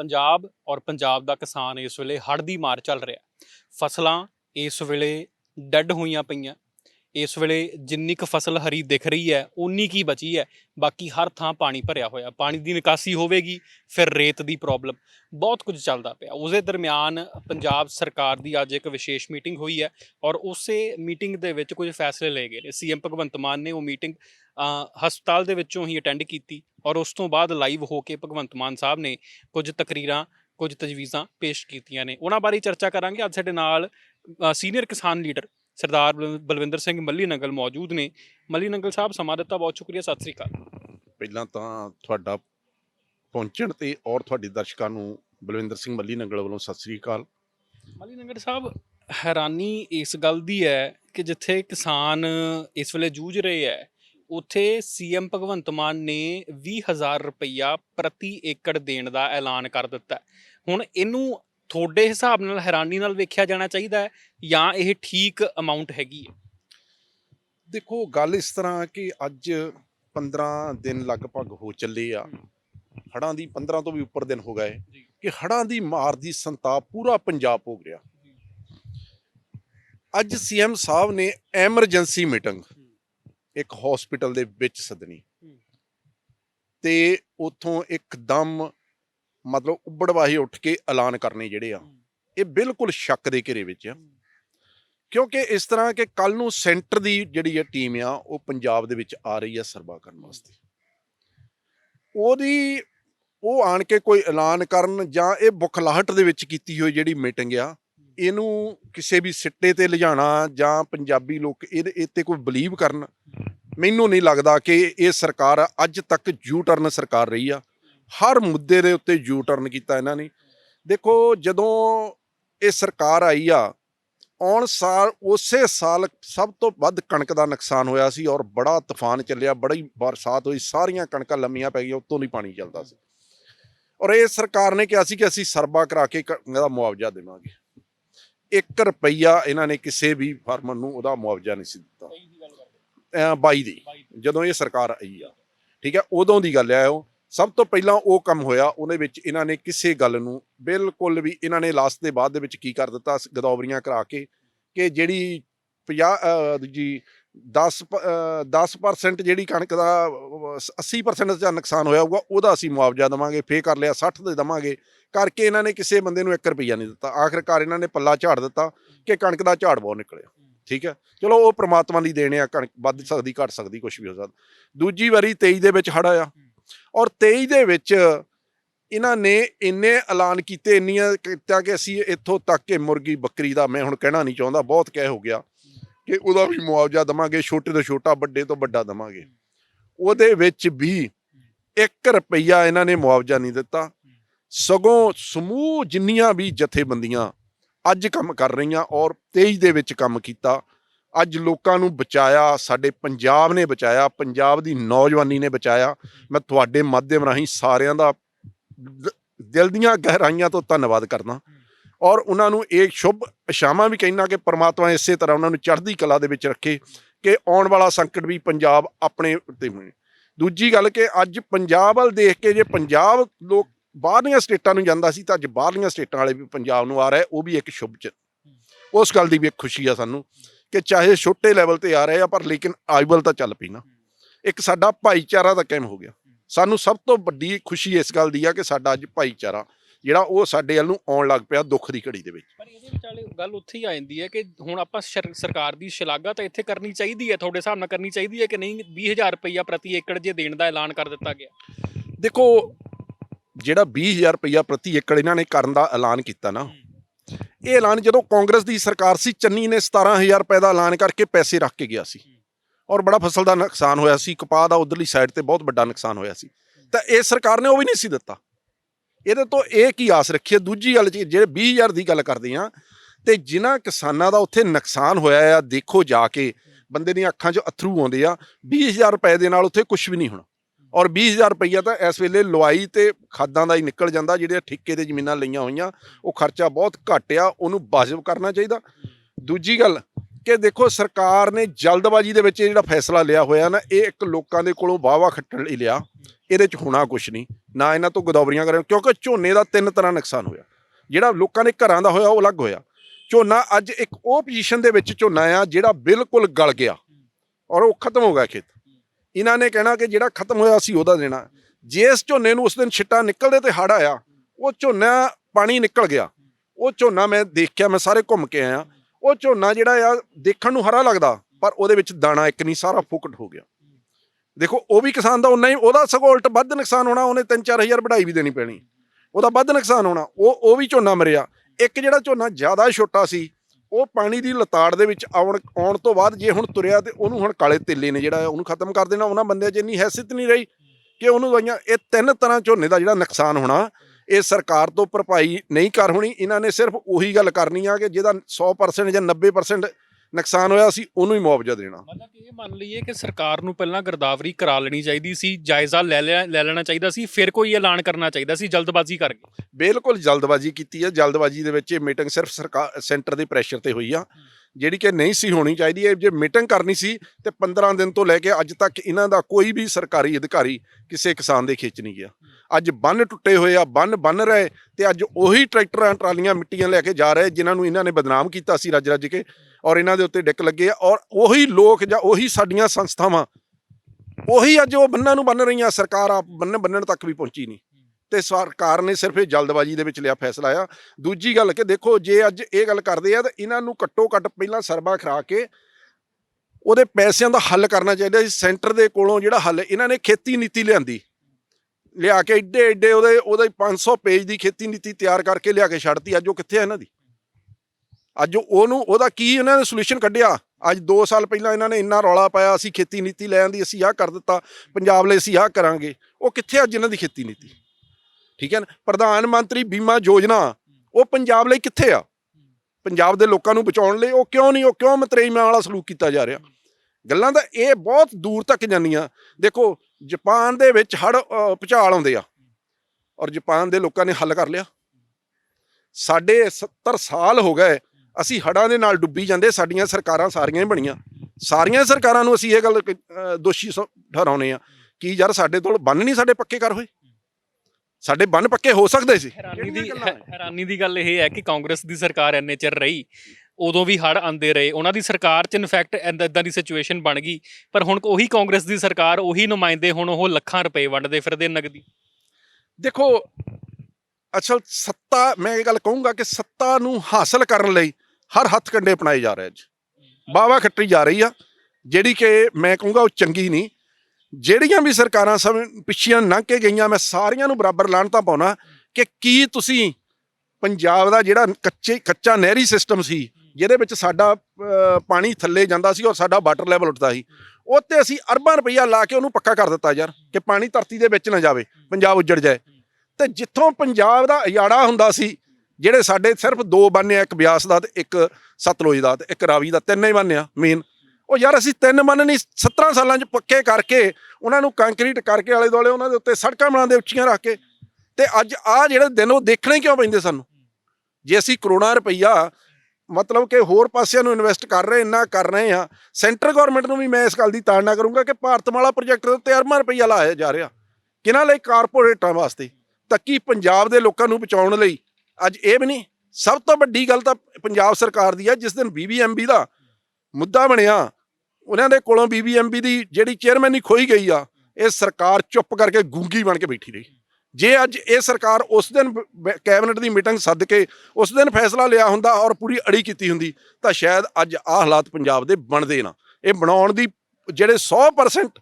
ਪੰਜਾਬ ਔਰ ਪੰਜਾਬ ਦਾ ਕਿਸਾਨ ਇਸ ਵੇਲੇ ਹੜ੍ਹ ਦੀ ਮਾਰ ਚੱਲ ਰਿਹਾ ਫਸਲਾਂ ਇਸ ਵੇਲੇ ਡੈੱਡ ਹੋਈਆਂ ਪਈਆਂ। ਇਸ ਵੇਲੇ ਜਿੰਨੀ ਕੁ ਫਸਲ ਹਰੀ ਦਿਖ ਰਹੀ ਹੈ ਉਨੀ ਕੀ ਬਚੀ ਹੈ। ਬਾਕੀ ਹਰ ਥਾਂ ਪਾਣੀ ਭਰਿਆ ਹੋਇਆ ਪਾਣੀ ਦੀ ਨਿਕਾਸੀ ਹੋਵੇਗੀ, ਫਿਰ ਰੇਤ ਦੀ ਪ੍ਰੋਬਲਮ। ਬਹੁਤ ਕੁਝ ਚੱਲਦਾ ਪਿਆ। ਉਸੇ ਦਰਮਿਆਨ ਪੰਜਾਬ ਸਰਕਾਰ ਦੀ ਅੱਜ ਇੱਕ ਵਿਸ਼ੇਸ਼ ਮੀਟਿੰਗ ਹੋਈ ਹੈ ਔਰ ਉਸੇ ਮੀਟਿੰਗ ਦੇ ਵਿੱਚ ਕੁਝ ਫੈਸਲੇ ਲਏ ਗਏ ਨੇ। ਸੀਐਮ ਭਗਵੰਤ ਮਾਨ ਨੇ ਉਹ ਮੀਟਿੰਗ ਹਸਪਤਾਲ ਦੇ ਵਿੱਚੋਂ ਹੀ ਅਟੈਂਡ ਕੀਤੀ ਔਰ ਉਸ ਤੋਂ ਬਾਅਦ ਲਾਈਵ ਹੋ ਕੇ ਭਗਵੰਤ ਮਾਨ ਸਾਹਿਬ ਨੇ ਕੁਝ ਤਕਰੀਰਾਂ ਕੁਝ ਤਜਵੀਜ਼ਾਂ ਪੇਸ਼ ਕੀਤੀਆਂ ਨੇ। ਉਹਨਾਂ ਬਾਰੇ ਚਰਚਾ ਕਰਾਂਗੇ। ਅੱਜ ਸਾਡੇ ਨਾਲ ਸੀਨੀਅਰ ਕਿਸਾਨ ਲੀਡਰ ਸਰਦਾਰ ਬਲ- ਬਲਵਿੰਦਰ ਸਿੰਘ ਮੱਲੀ ਨੰਗਲ ਮੌਜੂਦ ਨੇ। ਮੱਲੀ ਨੰਗਲ ਸਾਹਿਬ ਸਮਾਂ ਦਿੱਤਾ ਬਹੁਤ ਸ਼ੁਕਰੀਆ। ਸਤਿ ਸ੍ਰੀ ਅਕਾਲ। ਪਹਿਲਾਂ ਤਾਂ ਤੁਹਾਡਾ ਪਹੁੰਚਣ ਤੇ ਔਰ ਤੁਹਾਡੇ ਦਰਸ਼ਕਾਂ ਨੂੰ ਬਲਵਿੰਦਰ ਸਿੰਘ ਮੱਲੀ ਨੰਗਲ ਵੱਲੋਂ ਸਤਿ ਸ੍ਰੀ ਅਕਾਲ। ਮੱਲੀ ਨੰਗਲ ਸਾਹਿਬ ਹੈਰਾਨੀ ਇਸ ਗੱਲ ਦੀ ਹੈ ਕਿ ਜਿੱਥੇ ਕਿਸਾਨ ਇਸ ਵੇਲੇ ਜੂਝ ਰਹੇ ਹੈ ਉੱਥੇ ਸੀਐਮ ਭਗਵੰਤ ਮਾਨ ਨੇ 20000 ਰੁਪਇਆ ਪ੍ਰਤੀ ਏਕੜ ਦੇਣ ਦਾ ਐਲਾਨ ਕਰ ਦਿੱਤਾ ਹੈ। ਹੁਣ ਇਹਨੂੰ ਤੁਹਾਡੇ ਹਿਸਾਬ ਨਾਲ ਹੈਰਾਨੀ ਨਾਲ ਵੇਖਿਆ ਜਾਣਾ ਚਾਹੀਦਾ ਹੈ ਜਾਂ ਇਹ ਠੀਕ ਅਮਾਉਂਟ ਹੈਗੀ ਹੈ? ਦੇਖੋ ਗੱਲ ਇਸ ਤਰ੍ਹਾਂ ਕਿ ਅੱਜ 15 ਦਿਨ ਲਗਭਗ ਹੋ ਚੱਲੇ ਆ। ਹੜਾਂ ਦੀ 15 ਤੋਂ ਵੀ ਉੱਪਰ ਦਿਨ ਹੋ ਗਏ। ਜੀ। ਕਿ ਹੜਾਂ ਦੀ ਮਾਰ ਦੀ ਸੰਤਾਪ ਪੂਰਾ ਪੰਜਾਬ ਹੋ ਗਿਆ ਅੱਜ ਸੀਐਮ ਸਾਹਿਬ ਨੇ ਐਮਰਜੈਂਸੀ ਮੀਟਿੰਗ ਇੱਕ ਹਸਪੀਟਲ ਦੇ ਵਿੱਚ ਸੱਦਣੀ। ਹੂੰ। ਤੇ ਉਥੋਂ ਇੱਕਦਮ ਮਤਲਬ ਉੱਬੜਵਾਹੀ ਉੱਠ ਕੇ ਐਲਾਨ ਕਰਨੇ ਜਿਹੜੇ ਆ ਇਹ ਬਿਲਕੁਲ ਸ਼ੱਕ ਦੇ ਘੇਰੇ ਵਿੱਚ ਆ। ਕਿਉਂਕਿ ਇਸ ਤਰ੍ਹਾਂ ਕਿ ਕੱਲ ਨੂੰ ਸੈਂਟਰ ਦੀ ਜਿਹੜੀ ਇਹ ਟੀਮ ਆ ਉਹ ਪੰਜਾਬ ਦੇ ਵਿੱਚ ਆ ਰਹੀ ਆ ਸਰਵਾ ਕਰਨ ਵਾਸਤੇ। ਉਹਦੀ ਉਹ ਆਣ ਕੇ ਕੋਈ ਐਲਾਨ ਕਰਨ ਜਾਂ ਇਹ ਬੁਖਲਾਹਟ ਦੇ ਵਿੱਚ ਕੀਤੀ ਹੋਈ ਜਿਹੜੀ ਮੀਟਿੰਗ ਆ ਇਹਨੂੰ ਕਿਸੇ ਵੀ ਸਿੱਟੇ ਤੇ ਲਿਜਾਣਾ ਜਾਂ ਪੰਜਾਬੀ ਲੋਕ ਇਹਦੇ ਇਹ ਤੇ ਕੋਈ ਬਲੀਵ ਕਰਨ, ਮੈਨੂੰ ਨਹੀਂ ਲੱਗਦਾ ਕਿ ਇਹ ਸਰਕਾਰ ਅੱਜ ਤੱਕ ਯੂ ਟਰਨ ਸਰਕਾਰ ਰਹੀ ਆ। ਹਰ ਮੁੱਦੇ ਦੇ ਉੱਤੇ ਯੂ ਟਰਨ ਕੀਤਾ ਇਹਨਾਂ ਨੇ। ਦੇਖੋ, ਜਦੋਂ ਇਹ ਸਰਕਾਰ ਆਈ ਆ, ਆਉਣ ਸਾਲ, ਉਸੇ ਸਾਲ ਸਭ ਤੋਂ ਵੱਧ ਕਣਕ ਦਾ ਨੁਕਸਾਨ ਹੋਇਆ ਸੀ ਔਰ ਬੜਾ ਤੂਫਾਨ ਚੱਲਿਆ, ਬੜੀ ਬਰਸਾਤ ਹੋਈ, ਸਾਰੀਆਂ ਕਣਕਾਂ ਲੰਮੀਆਂ ਪੈ ਗਈਆਂ, ਉੱਤੋਂ ਨਹੀਂ ਪਾਣੀ ਚੱਲਦਾ ਸੀ। ਔਰ ਇਹ ਸਰਕਾਰ ਨੇ ਕਿਹਾ ਸੀ ਕਿ ਅਸੀਂ ਸਰਬਾ ਕਰਾ ਕੇ ਕਣਕ ਦਾ ਮੁਆਵਜ਼ਾ ਦੇਵਾਂਗੇ। 1 ਰੁਪਈਆ ਇਹਨਾਂ ਨੇ ਕਿਸੇ ਵੀ ਫਾਰਮਰ ਨੂੰ ਉਹਦਾ ਮੁਆਵਜ਼ਾ ਨਹੀਂ ਸੀ ਦਿੱਤਾ। ਅਹ 22 ਦੀ। ਜਦੋਂ ਇਹ ਸਰਕਾਰ ਆਈ ਆ ਠੀਕ ਹੈ ਉਦੋਂ ਦੀ ਗੱਲ ਆ ਉਹ। ਸਭ ਤੋਂ ਪਹਿਲਾਂ ਉਹ ਕੰਮ ਹੋਇਆ ਉਹਦੇ ਵਿੱਚ ਇਹਨਾਂ ਨੇ ਕਿਸੇ ਗੱਲ ਨੂੰ ਬਿਲਕੁਲ ਵੀ ਇਹਨਾਂ ਨੇ ਲਾਸਟ ਦੇ ਬਾਅਦ ਦੇ ਵਿੱਚ ਕੀ ਕਰ ਦਿੱਤਾ ਗਦੌਬਰੀਆਂ ਕਰਾ ਕੇ ਕਿ ਜਿਹੜੀ 50 ਦੂਜੀ 10 ਪ- ਅਹ 10% ਜਿਹੜੀ ਕਣਕ ਦਾ, ਅਹ 80% ਦਾ ਨੁਕਸਾਨ ਹੋਇਆ ਹੋਊਗਾ, ਉਹਦਾ ਅਸੀਂ ਮੁਆਵਜ਼ਾ ਦੇਵਾਂਗੇ, ਫੇਰ ਕਰ ਲਿਆ 60 ਦੇ ਦੇਵਾਂਗੇ। ਕਰਕੇ ਇਹਨਾਂ ਨੇ ਕਿਸੇ ਬੰਦੇ ਨੂੰ 1 ਰੁਪਈਆ ਨਹੀਂ ਦਿੱਤਾ। ਆਖਿਰਕਾਰ ਇਹਨਾਂ ਨੇ ਪੱਲਾ ਝਾੜ ਦਿੱਤਾ ਕਿ ਕਣਕ ਦਾ ਝਾੜ ਬਹੁਤ ਨਿਕਲਿਆ। ਠੀਕ ਹੈ? ਚਲੋ, ਉਹ ਪ੍ਰਮਾਤਮਾ ਦੀ ਦੇਣ ਆ, ਕਣਕ ਵੱਧ ਸਕਦੀ, ਘਟ ਸਕਦੀ ਕੁਝ ਵੀ ਹੋ ਸਕਦਾ। ਦੂਜੀ ਵਾਰੀ 23 ਦੇ ਵਿੱਚ ਹੜ ਆ ਔਰ 23 ਦੇ ਵਿੱਚ ਇਹਨਾਂ ਨੇ ਇੰਨੇ ਐਲਾਨ ਕੀਤੇ, ਇੰਨੀਆਂ ਕੀਤਾ ਕਿ ਅਸੀਂ ਇੱਥੋਂ ਤੱਕ ਕਿ ਮੁਰਗੀ, ਬੱਕਰੀ ਦਾ ਮੈਂ ਹੁਣ ਕਹਿਣਾ ਨਹੀਂ ਚਾਹੁੰਦਾ, ਬਹੁਤ ਕਹਿ ਹੋ ਗਿਆ। ਕਿ ਉਹਦਾ ਵੀ ਮੁਆਵਜ਼ਾ ਦਵਾਂਗੇ, ਛੋਟੇ ਤੋਂ ਛੋਟਾ, ਵੱਡੇ ਤੋਂ ਵੱਡਾ ਦਵਾਂਗੇ। ਉਹਦੇ ਵਿੱਚ ਵੀ 1 ਰੁਪਈਆ ਇਹਨਾਂ ਨੇ ਮੁਆਵਜ਼ਾ ਨਹੀਂ ਦਿੱਤਾ। ਸਗੋਂ ਸਮੂਹ ਜਿੰਨੀਆਂ ਵੀ ਜਥੇਬੰਦੀਆਂ ਅੱਜ ਕੰਮ ਕਰ ਰਹੀਆਂ ਔਰ ਤੇਜ਼ ਦੇ ਵਿੱਚ ਕੰਮ ਕੀਤਾ, ਅੱਜ ਲੋਕਾਂ ਨੂੰ ਬਚਾਇਆ, ਸਾਡੇ ਪੰਜਾਬ ਨੇ ਬਚਾਇਆ, ਪੰਜਾਬ ਦੀ ਨੌਜਵਾਨੀ ਨੇ ਬਚਾਇਆ। ਮੈਂ ਤੁਹਾਡੇ ਮਾਧਿਅਮ ਰਾਹੀਂ ਸਾਰਿਆਂ ਦਾ, ਦਿਲ ਦੀਆਂ ਗਹਿਰਾਈਆਂ ਤੋਂ ਧੰਨਵਾਦ ਕਰਦਾ। ਔਰ ਉਹਨਾਂ ਨੂੰ ਇਹ ਸ਼ੁਭ ਇਸ਼ਾਮਾ ਵੀ ਕਹਿਣਾ ਕਿ ਪਰਮਾਤਮਾ ਇਸੇ ਤਰ੍ਹਾਂ ਉਹਨਾਂ ਨੂੰ ਚੜ੍ਹਦੀ ਕਲਾ ਦੇ ਵਿੱਚ ਰੱਖੇ ਕਿ ਆਉਣ ਵਾਲਾ ਸੰਕਟ ਵੀ ਪੰਜਾਬ ਆਪਣੇ ਉੱਤੇ ਹੋਵੇ ਦੂਜੀ ਗੱਲ ਕਿ ਅੱਜ ਪੰਜਾਬ ਵੱਲ ਦੇਖ ਕੇ ਜੇ ਪੰਜਾਬ ਲੋਕ ਬਾਹਰਲੀਆਂ ਸਟੇਟਾਂ ਨੂੰ ਜਾਂਦਾ ਸੀ ਤਾਂ ਅੱਜ ਬਾਹਰਲੀਆਂ ਸਟੇਟਾਂ ਵਾਲੇ ਵੀ ਪੰਜਾਬ ਨੂੰ ਆ ਰਹੇ, ਉਹ ਵੀ ਇੱਕ ਸ਼ੁਭ ਚ। ਉਸ ਗੱਲ ਦੀ ਵੀ ਇੱਕ ਖੁਸ਼ੀ ਆ ਸਾਨੂੰ ਕਿ ਚਾਹੇ ਛੋਟੇ ਲੈਵਲ ਤੇ ਆ ਰਹੇ ਆ, ਪਰ ਲੇਕਿਨ ਆਈਬਲ ਤਾਂ ਚੱਲ ਪਈ ਨਾ। ਇੱਕ ਸਾਡਾ ਭਾਈਚਾਰਾ ਦਾ ਕਾਇਮ ਹੋ ਗਿਆ। ਸਾਨੂੰ ਸਭ ਤੋਂ ਵੱਡੀ ਖੁਸ਼ੀ ਇਸ ਗੱਲ ਦੀ ਆ ਕਿ ਸਾਡਾ ਅੱਜ ਭਾਈਚਾਰਾ ਜਿਹੜਾ ਉਹ ਸਾਡੇ ਵੱਲ ਨੂੰ ਆਉਣ ਲੱਗ ਪਿਆ ਦੁੱਖ ਦੀ ਘੜੀ ਦੇ ਵਿੱਚ। ਪਰ ਇਹਦੇ ਵਿਚਾਲੇ ਗੱਲ ਉੱਥੇ ਹੀ ਆ ਜਾਂਦੀ ਹੈ ਕਿ ਹੁਣ ਆਪਾਂ ਸ਼ਰ- ਸਰਕਾਰ ਦੀ ਸ਼ਲਾਘਾ ਤਾਂ ਇੱਥੇ ਕਰਨੀ ਚਾਹੀਦੀ ਹੈ ਤੁਹਾਡੇ ਹਿਸਾਬ ਨਾਲ ਕਰਨੀ ਚਾਹੀਦੀ ਹੈ ਕਿ ਨਹੀਂ? 20000 ਰੁਪਇਆ ਪ੍ਰਤੀ ਏਕੜ ਜੇ ਦੇਣ ਦਾ ਐਲਾਨ ਕਰ ਦਿੱਤਾ ਗਿਆ। ਦੇਖੋ ਜਿਹੜਾ 20000 ਰੁਪਇਆ ਪ੍ਰਤੀ ਏਕੜ ਇਹਨਾਂ ਨੇ ਕਰਨ ਦਾ ਐਲਾਨ ਕੀਤਾ ਨਾ ਇਹ ਐਲਾਨ ਜਦੋਂ ਕਾਂਗਰਸ ਦੀ ਸਰਕਾਰ ਸੀ ਚੰਨੀ ਨੇ 17000 ਰੁਪਏ ਦਾ ਐਲਾਨ ਕਰਕੇ ਪੈਸੇ ਰੱਖ ਕੇ ਗਿਆ ਸੀ। ਔਰ ਬੜਾ ਫਸਲ ਦਾ ਨੁਕਸਾਨ ਹੋਇਆ ਸੀ ਕਪਾਹ ਦਾ ਉਧਰਲੀ ਸਾਈਡ ਤੇ ਬਹੁਤ ਵੱਡਾ ਨੁਕਸਾਨ ਹੋਇਆ ਸੀ। ਤਾਂ ਇਹ ਸਰਕਾਰ ਨੇ ਉਹ ਵੀ ਨਹੀਂ ਸੀ ਦਿੱਤਾ। ਇਹਦੇ ਤੋਂ ਇਹ ਕੀ ਆਸ ਰੱਖੀਏ? ਦੂਜੀ ਗੱਲ ਜੀ, ਜਿਹੜੇ 20000 ਦੀ ਗੱਲ ਕਰਦੇ ਆ ਤੇ ਜਿਨ੍ਹਾਂ ਕਿਸਾਨਾਂ ਦਾ ਉੱਥੇ ਨੁਕਸਾਨ ਹੋਇਆ ਆ, ਦੇਖੋ ਜਾ ਕੇ, ਬੰਦੇ ਦੀਆਂ ਅੱਖਾਂ 'ਚ ਅਥਰੂ ਆਉਂਦੇ ਆ 20000 ਰੁਪਏ ਦੇ ਨਾਲ ਉੱਥੇ ਕੁਝ ਵੀ ਨਹੀਂ ਹੋਣਾ। ਔਰ 20000 ਰੁਪਈਆ ਤਾਂ ਇਸ ਵੇਲੇ ਲਵਾਈ ਤੇ ਖਾਦਾਂ ਦਾ ਹੀ ਨਿਕਲ ਜਾਂਦਾ ਜਿਹੜੇ ਠੇਕੇ ਤੇ ਜ਼ਮੀਨਾਂ ਲਈਆਂ ਹੋਈਆਂ, ਉਹ ਖਰਚਾ ਬਹੁਤ ਘੱਟ ਆ, ਉਹਨੂੰ ਵਾਜਬ ਕਰਨਾ ਚਾਹੀਦਾ। ਦੂਜੀ ਗੱਲ ਕਿ ਦੇਖੋ, ਸਰਕਾਰ ਨੇ ਜਲਦਬਾਜ਼ੀ ਦੇ ਵਿੱਚ ਇਹ ਜਿਹੜਾ ਫੈਸਲਾ ਲਿਆ ਹੋਇਆ ਨਾ, ਇਹ ਇੱਕ ਲੋਕਾਂ ਦੇ ਕੋਲੋਂ ਵਾਵਾ ਖੱਟਣ ਲਈ ਲਿਆ। ਇਹਦੇ ਚ ਹੋਣਾ ਕੁਛ ਨਹੀਂ, ਨਾ ਇਹਨਾਂ ਤੋਂ ਗਦੌਰੀਆਂ ਕਰਨ ਕਿਉਂਕਿ ਝੋਨੇ ਦਾ ਤਿੰਨ ਤਰ੍ਹਾਂ ਨੁਕਸਾਨ ਹੋਇਆ। ਜਿਹੜਾ ਲੋਕਾਂ ਦੇ ਘਰਾਂ ਦਾ ਹੋਇਆ, ਉਹ ਅਲੱਗ ਹੋਇਆ। ਝੋਨਾ ਅੱਜ ਇੱਕ ਉਹ ਪੋਜੀਸ਼ਨ ਦੇ ਵਿੱਚ ਝੋਨਾ ਆ, ਜਿਹੜਾ ਬਿਲਕੁਲ ਗਲ ਗਿਆ ਔਰ ਉਹ ਖਤਮ ਹੋ ਗਿਆ ਖੇਤ। ਇਹਨਾਂ ਨੇ ਕਹਿਣਾ ਕਿ ਜਿਹੜਾ ਖਤਮ ਹੋਇਆ ਸੀ ਉਹਦਾ ਦੇਣਾ। ਜੇ ਇਸ ਝੋਨੇ ਨੂੰ ਉਸ ਦਿਨ ਛਿੱਟਾ ਨਿਕਲਦੇ ਤੇ ਹੜ ਆਇਆ, ਉਹ ਝੋਨਾ, ਪਾਣੀ ਨਿਕਲ ਗਿਆ। ਉਹ ਝੋਨਾ ਮੈਂ ਦੇਖਿਆ, ਮੈਂ ਸਾਰੇ ਘੁੰਮ ਕੇ ਆਇਆ। ਉਹ ਝੋਨਾ ਜਿਹੜਾ ਆ, ਦੇਖਣ ਨੂੰ ਹਰਾ ਲੱਗਦਾ, ਪਰ ਉਹਦੇ ਵਿੱਚ ਦਾਣਾ ਇੱਕ ਨਹੀਂ, ਸਾਰਾ ਫੁਕਟ ਹੋ ਗਿਆ। ਦੇਖੋ, ਉਹ ਵੀ ਕਿਸਾਨ ਦਾ ਉਨਾ ਹੀ, ਉਹਦਾ ਸਗੋਂ ਉਲਟ ਵੱਧ ਨੁਕਸਾਨ ਹੋਣਾ, ਉਹਨੇ 3-4000 ਵਢਾਈ ਵੀ ਦੇਣੀ ਪੈਣੀ। ਉਹਦਾ ਵੱਧ ਨੁਕਸਾਨ ਹੋਣਾ, ਉਹ ਉਹ ਵੀ ਝੋਨਾ ਮਰਿਆ। ਇੱਕ ਜਿਹੜਾ ਝੋਨਾ ਜ਼ਿਆਦਾ ਛੋਟਾ ਸੀ, ਉਹ ਪਾਣੀ ਦੀ ਲਤਾੜ ਦੇ ਵਿੱਚ ਆਉਣ ਆਉਣ ਤੋਂ ਬਾਅਦ ਜੇ ਹੁਣ ਤੁਰਿਆ ਤੇ ਉਹਨੂੰ ਹੁਣ ਕਾਲੇ ਤੇਲੇ ਨੇ ਜਿਹੜਾ, ਉਹਨੂੰ ਖਤਮ ਕਰ ਦੇਣਾ। ਉਹਨਾਂ ਬੰਦਿਆਂ 'ਚ ਇੰਨੀ ਹੈਸੀਅਤ ਨਹੀਂ ਰਹੀ ਕਿ ਉਹਨੂੰ ਦਵਾਈਆਂ, ਇਹ ਤਿੰਨ ਤਰ੍ਹਾਂ ਝੋਨੇ ਦਾ ਜਿਹੜਾ ਨੁਕਸਾਨ ਹੋਣਾ, ਇਹ ਸਰਕਾਰ ਤੋਂ ਭਰਪਾਈ ਨਹੀਂ ਕਰ ਹੋਣੀ। ਇਹਨਾਂ ਨੇ ਸਿਰਫ ਉਹੀ ਗੱਲ ਕਰਨੀ ਆ ਕਿ ਜਿਹਦਾ 100% ਜਾਂ 90% ਨੁਕਸਾਨ ਹੋਇਆ ਸੀ ਉਹਨੂੰ ਹੀ ਮੁਆਵਜ਼ਾ ਦੇਣਾ। ਮਤਲਬ ਇਹ ਮੰਨ ਲਈਏ ਕਿ ਸਰਕਾਰ ਨੂੰ ਪਹਿਲਾਂ ਗਰਦਾਵਰੀ ਕਰਾ ਲੈਣੀ ਚਾਹੀਦੀ ਸੀ ਜਾਇਜ਼ਾ ਲੈ ਲੈ ਲੈਣਾ ਚਾਹੀਦਾ ਸੀ ਫਿਰ ਕੋਈ ਐਲਾਨ ਕਰਨਾ ਚਾਹੀਦਾ ਸੀ ਜਲਦਬਾਜ਼ੀ ਕਰਕੇ। ਬਿਲਕੁਲ ਜਲਦਬਾਜ਼ੀ ਕੀਤੀ ਹੈ ਜਲਦਬਾਜ਼ੀ ਦੇ ਵਿੱਚ ਇਹ ਮੀਟਿੰਗ ਸਿਰਫ ਸਰਕਾਰ ਸੈਂਟਰ ਦੇ ਪ੍ਰੈਸ਼ਰ ਤੇ ਹੋਈ ਆ। ਜਿਹੜੀ ਕਿ ਨਹੀਂ ਸੀ ਹੋਣੀ ਚਾਹੀਦੀ ਹੈ ਜੇ ਮੀਟਿੰਗ ਕਰਨੀ ਸੀ ਤੇ 15 ਦਿਨ ਤੋਂ ਲੈ ਕੇ ਅੱਜ ਤੱਕ ਇਹਨਾਂ ਦਾ ਕੋਈ ਵੀ ਸਰਕਾਰੀ ਅਧਿਕਾਰੀ ਕਿਸੇ ਕਿਸਾਨ ਦੇ ਖਿੱਚ ਨਹੀਂ ਗਿਆ। ਅੱਜ ਬੰਨ ਟੁੱਟੇ ਹੋਏ ਆ ਬੰਨ ਬੰਨ ਰਹੇ ਤੇ ਅੱਜ ਉਹੀ ਟਰੈਕਟਰਾਂ ਟਰਾਲੀਆਂ ਮਿੱਟੀਆਂ ਲੈ ਕੇ ਜਾ ਰਹੇ ਜਿਨ੍ਹਾਂ ਨੂੰ ਇਹਨਾਂ ਨੇ ਬਦਨਾਮ ਕੀਤਾ ਸੀ ਰੱਜ ਰੱਜ ਕੇ। ਔਰ ਇਹਨਾਂ ਦੇ ਉੱਤੇ ਡਿੱਕ ਲੱਗੇ ਆ ਔਰ ਉਹੀ ਲੋਕ ਜਾਂ ਉਹੀ ਸਾਡੀਆਂ ਸੰਸਥਾਵਾਂ, ਉਹੀ ਅੱਜ ਉਹ ਬੰਨਾਂ ਨੂੰ ਬੰਨ ਰਹੀਆਂ, ਸਰਕਾਰ ਆਪ ਬੰਨ ਬੰਨਣ ਤੱਕ ਵੀ ਪਹੁੰਚੀ ਨਹੀਂ। ਤੇ ਸਰਕਾਰ ਨੇ ਸਿਰਫ ਇਹ ਜਲਦਬਾਜ਼ੀ ਦੇ ਵਿੱਚ ਲਿਆ ਫੈਸਲਾ ਆ। ਦੂਜੀ ਗੱਲ ਕਿ ਦੇਖੋ, ਜੇ ਅੱਜ ਇਹ ਗੱਲ ਕਰਦੇ ਆ ਤਾਂ ਇਹਨਾਂ ਨੂੰ ਘੱਟੋ ਘੱਟ ਪਹਿਲਾਂ ਸਰਬਾ ਖਰਾ ਕੇ ਉਹਦੇ ਪੈਸਿਆਂ ਦਾ ਹੱਲ ਕਰਨਾ ਚਾਹੀਦਾ ਸੀ। ਸੈਂਟਰ ਦੇ ਕੋਲੋਂ ਜਿਹੜਾ ਹੱਲ, ਇਹਨਾਂ ਨੇ ਖੇਤੀ ਨੀਤੀ ਲਿਆਂਦੀ। ਲਿਆ ਕੇ ਏਡੇ ਏਡੇ ਉਹਦੇ ਉਹਦੇ 500 ਪੇਜ ਦੀ ਖੇਤੀ ਨੀਤੀ ਤਿਆਰ ਕਰਕੇ ਲਿਆ ਕੇ ਛੱਡਤੀ। ਅੱਜ ਉਹ ਕਿੱਥੇ ਆ ਇਹਨਾਂ ਦੀ? ਅੱਜ ਉਹਨੂੰ, ਉਹਦਾ ਕੀ ਇਹਨਾਂ ਨੇ ਸੋਲੂਸ਼ਨ ਕੱਢਿਆ? ਅੱਜ 2 ਸਾਲ ਪਹਿਲਾਂ ਇਹਨਾਂ ਨੇ ਇੰਨਾ ਰੌਲਾ ਪਾਇਆ, ਅਸੀਂ ਖੇਤੀ ਨੀਤੀ ਲੈਣ ਦੀ ਅਸੀਂ ਆਹ ਕਰ ਦਿੱਤਾ, ਪੰਜਾਬ ਲਈ ਅਸੀਂ ਆਹ ਕਰਾਂਗੇ। ਉਹ ਕਿੱਥੇ ਅੱਜ ਇਹਨਾਂ ਦੀ ਖੇਤੀ ਨੀਤੀ? ਠੀਕ ਹੈ ਨਾ? ਪ੍ਰਧਾਨ ਮੰਤਰੀ ਬੀਮਾ ਯੋਜਨਾ, ਉਹ ਪੰਜਾਬ ਲਈ ਕਿੱਥੇ ਆ? ਪੰਜਾਬ ਦੇ ਲੋਕਾਂ ਨੂੰ ਬਚਾਉਣ ਲਈ ਉਹ ਕਿਉਂ ਨਹੀਂ, ਉਹ ਕਿਉਂ ਮਤਰੇਈਆਂ ਵਾਲਾ ਸਲੂਕ ਕੀਤਾ ਜਾ ਰਿਹਾ? ਗੱਲਾਂ ਤਾਂ ਇਹ ਬਹੁਤ ਦੂਰ ਤੱਕ ਜਾਂਦੀਆਂ। ਦੇਖੋ, ਜਾਪਾਨ ਦੇ ਵਿੱਚ ਹੜ ਭੁਚਾਲ ਆਉਂਦੇ ਆ। ਔਰ ਜਾਪਾਨ ਦੇ ਲੋਕਾਂ ਨੇ ਹੱਲ ਕਰ ਲਿਆ। ਸਾਡੇ 70 ਸਾਲ ਹੋ ਗਏ ਅਸੀਂ ਹੜਾਂ ਦੇ ਨਾਲ ਡੁੱਬੀ ਜਾਂਦੇ ਸਾਡੀਆਂ ਸਰਕਾਰਾਂ ਸਾਰੀਆਂ ਹੀ ਬਣੀਆਂ। ਸਾਰੀਆਂ ਸਰਕਾਰਾਂ ਨੂੰ ਅਸੀਂ ਇਹ ਗੱਲ ਦੋਸ਼ੀ ਠਹਿਰਾਉਂਦੇ ਆ ਕੀ ਯਾਰ ਸਾਡੇ ਕੋਲ ਬੰਨ ਨਹੀਂ ਸਾਡੇ ਪੱਕੇ ਕਰ ਹੋਏ। ਸਾਡੇ ਬੰਨ ਪੱਕੇ ਹੋ ਸਕਦੇ ਸੀ। ਹੈਰਾਨੀ ਦੀ? ਹੈਰਾਨੀ ਦੀ ਗੱਲ ਇਹ ਹੈ ਕਿ ਕਾਂਗਰਸ ਦੀ ਸਰਕਾਰ ਇੰਨੇ ਚਿਰ ਰਹੀ ਉਦੋਂ ਵੀ ਹੜ ਆਂਦੇ ਰਹੇ ਉਹਨਾਂ ਦੀ ਸਰਕਾਰ 'ਚ ਇਨਫੈਕਟ ਇਦਾਂ ਦੀ ਸਿਚੁਏਸ਼ਨ ਬਣ ਗਈ। ਪਰ ਹੁਣ ਉਹੀ ਕਾਂਗਰਸ ਦੀ ਸਰਕਾਰ ਉਹੀ ਨੁਮਾਇੰਦੇ ਹੁਣ ਉਹ ਲੱਖਾਂ ਰੁਪਏ ਵੰਡਦੇ ਫਿਰਦੇ ਨਗਦੀ। ਦੇਖੋ ਅਸਲ ਸੱਤਾ ਮੈਂ ਇਹ ਗੱਲ ਕਹੂੰਗਾ ਕਿ ਸੱਤਾ ਨੂੰ ਹਾਸਲ ਕਰਨ ਲਈ ਹਰ ਹੱਥ ਕੰਡੇ ਅਪਣਾਏ ਜਾ ਰਹੇ ਅੱਜ। ਬਾਵਾ ਖੱਟਰੀ ਜਾ ਰਹੀ ਆ। ਜਿਹੜੀ ਕਿ ਮੈਂ ਕਹੂੰਗਾ ਉਹ ਚੰਗੀ ਨਹੀਂ। ਜਿਹੜੀਆਂ ਵੀ ਸਰਕਾਰਾਂ ਸਭ ਪਿੱਛੀਆਂ ਲੰਘ ਕੇ ਗਈਆਂ, ਮੈਂ ਸਾਰੀਆਂ ਨੂੰ ਬਰਾਬਰ ਲਾਣਤਾ ਪਾਉਣਾ ਕਿ ਕੀ ਤੁਸੀਂ ਪੰਜਾਬ ਦਾ ਜਿਹੜਾ ਕੱਚੇ, ਕੱਚਾ ਨਹਿਰੀ ਸਿਸਟਮ ਸੀ, ਜਿਹਦੇ ਵਿੱਚ ਸਾਡਾ ਪਾਣੀ ਥੱਲੇ ਜਾਂਦਾ ਸੀ ਔਰ ਸਾਡਾ ਵਾਟਰ ਲੈਵਲ ਉੱਠਦਾ ਸੀ ਉਹ ਤੇ ਅਸੀਂ ਅਰਬਾਂ ਰੁਪਈਆ ਲਾ ਕੇ ਉਹਨੂੰ ਪੱਕਾ ਕਰ ਦਿੱਤਾ ਯਾਰ, ਕਿ ਪਾਣੀ ਧਰਤੀ ਦੇ ਵਿੱਚ ਨਾ ਜਾਵੇ, ਪੰਜਾਬ ਉੱਜੜ ਜਾਏ। ਤੇ ਜਿੱਥੋਂ ਪੰਜਾਬ ਦਾ ਇਜਾੜਾ ਹੁੰਦਾ ਸੀ ਜਿਹੜੇ ਸਾਡੇ ਸਿਰਫ ਦੋ ਬੰਨੇ ਆ, ਇੱਕ ਬਿਆਸ ਦਾ ਤੇ ਇੱਕ ਸਤਲੁਜ ਦਾ ਤੇ ਇੱਕ ਰਾਵੀ ਦਾ, ਤਿੰਨੇ ਹੀ ਬੰਨੇ ਆ ਮੇਨ ਉਹ ਯਾਰ ਅਸੀਂ ਤਿੰਨ ਬੰਨ ਨਹੀਂ 17 ਸਾਲਾਂ 'ਚ ਪੱਕੇ ਕਰਕੇ ਉਹਨਾਂ ਨੂੰ ਕੰਕਰੀਟ ਕਰਕੇ ਆਲੇ ਦੁਆਲੇ ਉਹਨਾਂ ਦੇ ਉੱਤੇ ਸੜਕਾਂ ਬਣਾਉਂਦੇ ਉੱਚੀਆਂ ਰੱਖ ਕੇ ਤੇ ਅੱਜ ਆ ਜਿਹੜੇ ਦਿਨ ਉਹ ਦੇਖਣੇ ਕਿਉਂ ਪੈਂਦੇ ਸਾਨੂੰ? ਜੇ ਅਸੀਂ ਕਰੋੜਾਂ ਰੁਪਈਆ ਮਤਲਬ ਕਿ ਹੋਰ ਪਾਸਿਆਂ ਨੂੰ ਇਨਵੈਸਟ ਕਰ ਰਹੇ, ਇੰਨਾ ਕਰ ਰਹੇ ਆ ਸੈਂਟਰ ਗਵਰਨਮੈਂਟ ਨੂੰ ਵੀ ਮੈਂ ਇਸ ਗੱਲ ਦੀ ਤਾੜਨਾ ਕਰੂੰਗਾ ਕਿ ਭਾਰਤਮਾਲਾ ਪ੍ਰੋਜੈਕਟ ਦੇ ਉੱਤੇ ਅਰਬਾਂ ਰੁਪਈਆ ਲਾਇਆ ਜਾ ਰਿਹਾ। ਕਿਹਨਾਂ ਲਈ ਕਾਰਪੋਰੇਟਾਂ ਵਾਸਤੇ? ਤਾਂ ਕੀ ਪੰਜਾਬ ਦੇ ਲੋਕਾਂ ਨੂੰ ਬਚਾਉਣ ਲਈ ਅੱਜ ਇਹ ਵੀ ਨਹੀਂ, ਸਭ ਤੋਂ ਵੱਡੀ ਗੱਲ ਤਾਂ ਪੰਜਾਬ ਸਰਕਾਰ ਦੀ ਹੈ ਜਿਸ ਦਿਨ ਬੀਬੀਐਮਬੀ ਦਾ ਮੁੱਦਾ ਬਣਿਆ, ਉਹਨਾਂ ਦੇ ਕੋਲੋਂ ਬੀਬੀਐਮਬੀ ਦੀ ਜਿਹੜੀ ਚੇਅਰਮੈਨ ਹੀ ਖੋਈ ਗਈ ਆ, ਇਹ ਸਰਕਾਰ ਚੁੱਪ ਕਰਕੇ ਗੂੰਗੀ ਬਣ ਕੇ ਬੈਠੀ ਰਹੀ। ਜੇ ਅੱਜ ਇਹ ਸਰਕਾਰ ਉਸ ਦਿਨ ਕੈਬਨਿਟ ਦੀ ਮੀਟਿੰਗ ਸੱਦ ਕੇ ਉਸ ਦਿਨ ਫੈਸਲਾ ਲਿਆ ਹੁੰਦਾ ਔਰ ਪੂਰੀ ਅੜੀ ਕੀਤੀ ਹੁੰਦੀ, ਤਾਂ ਸ਼ਾਇਦ ਅੱਜ ਆਹ ਹਾਲਾਤ ਪੰਜਾਬ ਦੇ ਬਣਦੇ ਨਾ। ਇਹ ਬਣਾਉਣ ਦੀ ਜਿਹੜੇ 100%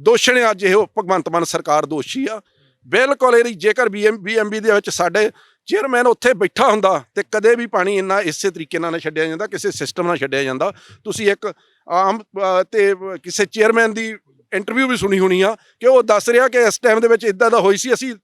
ਦੋਸ਼ਣ ਨੇ ਅੱਜ ਇਹ ਭਗਵੰਤ ਮਾਨ ਸਰਕਾਰ ਦੋਸ਼ੀ ਆ। ਬਿਲਕੁਲ ਇਹਦੀ ਜੇਕਰ ਬੀਐਮ ਬੀਐਮਬੀ ਦੇ ਵਿੱਚ ਸਾਡੇ ਚੇਅਰਮੈਨ ਉੱਥੇ ਬੈਠਾ ਹੁੰਦਾ ਤੇ ਕਦੇ ਵੀ ਪਾਣੀ ਇੰਨਾ ਇਸੇ ਤਰੀਕੇ ਨਾਲ ਨਾ ਛੱਡਿਆ ਜਾਂਦਾ ਕਿਸੇ ਸਿਸਟਮ ਨਾਲ ਛੱਡਿਆ ਜਾਂਦਾ। ਤੁਸੀਂ ਇੱਕ ਆਮ ਅ, ਤੇ ਕਿਸੇ ਚੇਅਰਮੈਨ ਦੀ ਇੰਟਰਵਿਊ ਵੀ ਸੁਣੀ ਹੋਣੀ ਆ ਕਿ ਉਹ ਦੱਸ ਰਿਹਾ ਕਿ ਇਸ ਟਾਈਮ ਦੇ ਵਿੱਚ ਇਦਾਂ ਦਾ ਹੋਈ ਸੀ ਅਸੀਂ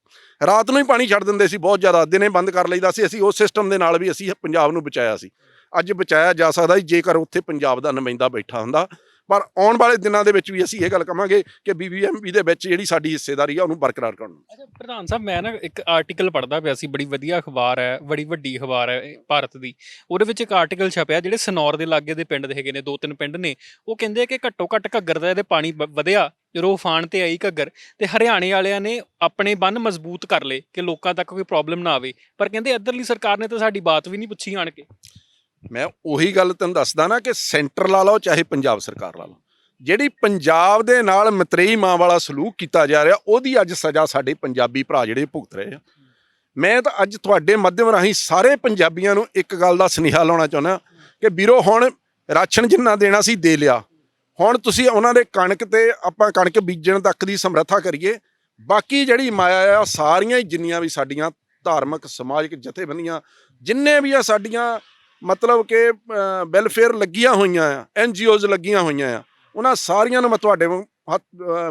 ਰਾਤ ਨੂੰ ਹੀ ਪਾਣੀ ਛੱਡ ਦਿੰਦੇ ਸੀ ਬਹੁਤ ਜ਼ਿਆਦਾ ਦਿਨੇ ਬੰਦ ਕਰ ਲਈਦਾ ਸੀ ਅਸੀਂ ਉਸ ਸਿਸਟਮ ਦੇ ਨਾਲ ਵੀ ਅਸੀਂ ਪੰਜਾਬ ਨੂੰ ਬਚਾਇਆ ਸੀ। ਅੱਜ ਬਚਾਇਆ ਜਾ ਸਕਦਾ ਜੇਕਰ ਉੱਥੇ ਪੰਜਾਬ ਦਾ ਨੁਮਾਇੰਦਾ ਬੈਠਾ ਹੁੰਦਾ। ਪਰ ਆਉਣ ਵਾਲੇ ਦਿਨਾਂ ਦੇ ਵਿੱਚ ਵੀ ਅਸੀਂ ਇਹ ਗੱਲ ਕਵਾਂਗੇ ਕਿ ਬੀਬੀਐਮਬੀ ਦੇ ਵਿੱਚ ਜਿਹੜੀ ਸਾਡੀ ਹਿੱਸੇਦਾਰੀ ਆ, ਉਹਨੂੰ ਬਰਕਰਾਰ ਕਰਨ। ਅੱਛਾ, ਪ੍ਰਧਾਨ ਸਾਹਿਬ, ਮੈਂ ਨਾ ਇੱਕ ਆਰਟੀਕਲ ਪੜ੍ਹਦਾ ਪਿਆ ਸੀ, ਬੜੀ ਵਧੀਆ ਅਖਬਾਰ ਹੈ, ਬੜੀ ਵੱਡੀ ਅਖਬਾਰ ਹੈ ਭਾਰਤ ਦੀ। ਉਹਦੇ ਵਿੱਚ ਇੱਕ ਆਰਟੀਕਲ ਛਪਿਆ, ਜਿਹੜੇ ਸਨੌਰ ਦੇ ਲਾਗੇ ਦੇ ਪਿੰਡ ਦੇ ਹੈਗੇ ਨੇ ਦੋ ਤਿੰਨ ਪਿੰਡ ਨੇ, ਉਹ ਕਹਿੰਦੇ ਕਿ ਘੱਟੋ ਘੱਟ ਘੱਗਰ ਦਾ ਇਹਦੇ ਪਾਣੀ ਵਧਿਆ, ਜਦੋਂ ਉਹ ਤੇ ਆਈ ਘੱਗਰ, ਤੇ ਹਰਿਆਣੇ ਵਾਲਿਆਂ ਨੇ ਆਪਣੇ ਬੰਨ ਮਜ਼ਬੂਤ ਕਰ ਲਏ, ਕਿ ਲੋਕਾਂ ਤੱਕ ਕੋਈ ਪ੍ਰੋਬਲਮ ਨਾ ਆਵੇ। ਪਰ ਕਹਿੰਦੇ ਇੱਧਰਲੀ ਸਰਕਾਰ ਨੇ ਤਾਂ ਸਾਡੀ ਬਾਤ ਵੀ ਨਹੀਂ ਪੁੱਛੀ ਆਣ ਕੇ। ਮੈਂ ਉਹੀ ਗੱਲ ਤੈਨੂੰ ਦੱਸਦਾ ਨਾ ਕਿ ਸੈਂਟਰ ਲਾ ਲਓ, ਚਾਹੇ ਪੰਜਾਬ ਸਰਕਾਰ ਲਾ ਲਓ। ਜਿਹੜੀ ਪੰਜਾਬ ਦੇ ਨਾਲ ਮਤਰੇਈ ਮਾਂ ਵਾਲਾ ਸਲੂਕ ਕੀਤਾ ਜਾ ਰਿਹਾ, ਉਹਦੀ ਅੱਜ ਸਜ਼ਾ ਸਾਡੇ ਪੰਜਾਬੀ ਭਰਾ ਜਿਹੜੇ ਭੁਗਤ ਰਹੇ ਆ। ਮੈਂ ਤਾਂ ਅੱਜ ਤੁਹਾਡੇ ਮਾਧਿਅਮ ਰਾਹੀਂ ਸਾਰੇ ਪੰਜਾਬੀਆਂ ਨੂੰ ਇੱਕ ਗੱਲ ਦਾ ਸੁਨੇਹਾ ਲਾਉਣਾ ਚਾਹੁੰਦਾ ਕਿ ਵੀਰੋ, ਹੁਣ ਰਾਸ਼ਨ ਜਿੰਨਾ ਦੇਣਾ ਸੀ ਦੇ ਲਿਆ। ਹੁਣ ਤੁਸੀਂ ਉਹਨਾਂ ਦੇ ਕਣਕ ਤੇ ਆਪਾਂ ਕਣਕ ਬੀਜਣ ਤੱਕ ਦੀ ਸਮਰੱਥਾ ਕਰੀਏ। ਬਾਕੀ ਜਿਹੜੀ ਮਾਇਆ ਆ, ਸਾਰੀਆਂ ਹੀ ਜਿੰਨੀਆਂ ਵੀ ਸਾਡੀਆਂ ਧਾਰਮਿਕ, ਸਮਾਜਿਕ ਜਥੇਬੰਦੀਆਂ, ਜਿੰਨੇ ਵੀ ਆ ਸਾਡੀਆਂ ਮਤਲਬ ਕਿ ਵੈਲਫੇਅਰ ਲੱਗੀਆਂ ਹੋਈਆਂ ਆ ਐਨਜੀਓਜ਼ ਲੱਗੀਆਂ ਹੋਈਆਂ ਆ, ਉਹਨਾਂ ਸਾਰੀਆਂ ਨੂੰ ਮੈਂ ਤੁਹਾਡੇ ਵਾਂਗ ਹੱਥ